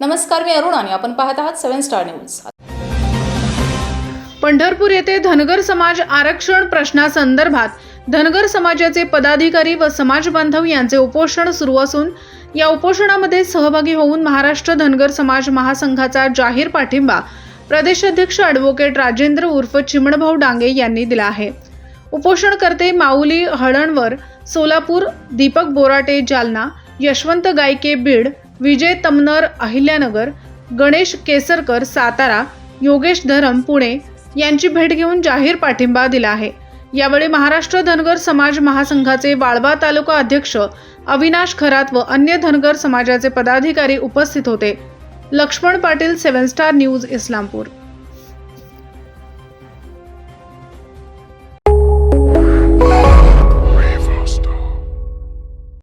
नमस्कार मी अरुण आणि आपण पाहत आहात सेव्हन स्टार न्यूज. पंढरपूर येथे धनगर समाज आरक्षण प्रश्नासंदर्भात धनगर समाजाचे पदाधिकारी व समाज बांधव यांचे उपोषण सुरू असून या उपोषणामध्ये सहभागी होऊन महाराष्ट्र धनगर समाज महासंघाचा जाहीर पाठिंबा प्रदेशाध्यक्ष ॲडव्होकेट राजेंद्र उर्फ चिमणभाऊ डांगे यांनी दिला आहे. उपोषणकर्ते माऊली हळणवर सोलापूर दीपक बोराटे जालना यशवंत गायके बीड विजय तमनर अहिल्यानगर गणेश केसरकर सातारा योगेश धरम पुणे यांची भेट घेऊन जाहीर पाठिंबा दिला आहे. यावेळी महाराष्ट्र धनगर समाज महासंघाचे वाळवा तालुका अध्यक्ष अविनाश खरात व अन्य धनगर समाजाचे पदाधिकारी उपस्थित होते. Laxman Patil seven star news Islampur.